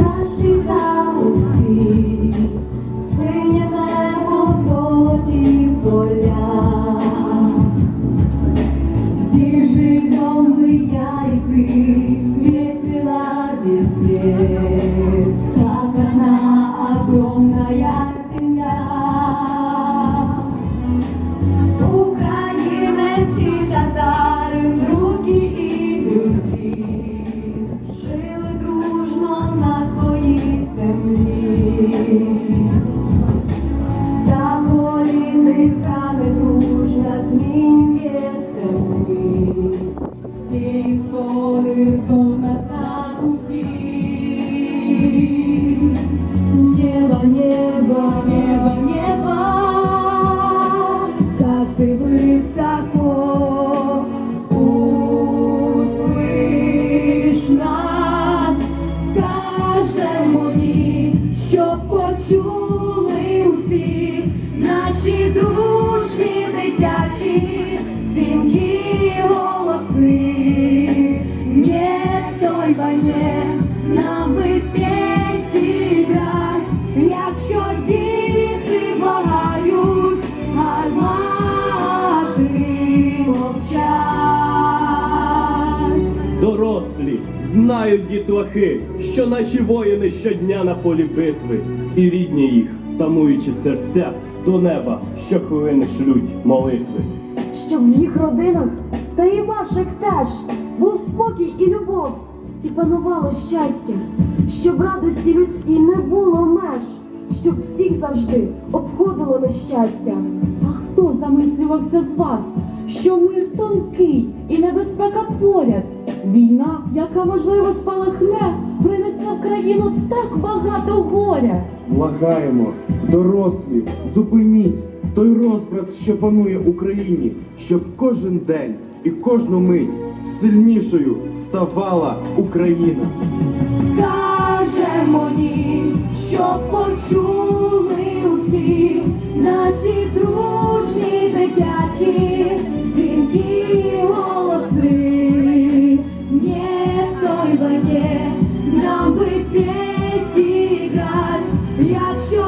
кращий за усіх, синє небо, золоті поля. Здесь живем я и ты, весело везде, скажемо ні, щоб почули усі наші дружні дитячі дзвінки голоси. Нет, той не нам би п'ять грать, якщо діти благають, гармати мовчать. Дорослі знають дітлахи, що наші воїни щодня на полі битви, і рідні їх, тамуючи серця, до неба щохвилини шлють молитви. щоб в їх родинах, та і ваших теж, був спокій і любов, і панувало щастя, щоб радості людській не було меж, щоб всіх завжди обходило нещастя. А хто замислювався з вас, що мир тонкий і небезпека поряд? Війна, яка можливо спалахне, принесе в країну так багато горя. Благаємо, дорослі, зупиніть той розбрат, що панує в Україні, щоб кожен день і кожну мить сильнішою ставала Україна. Скажемо ні, почули усі наші Якщо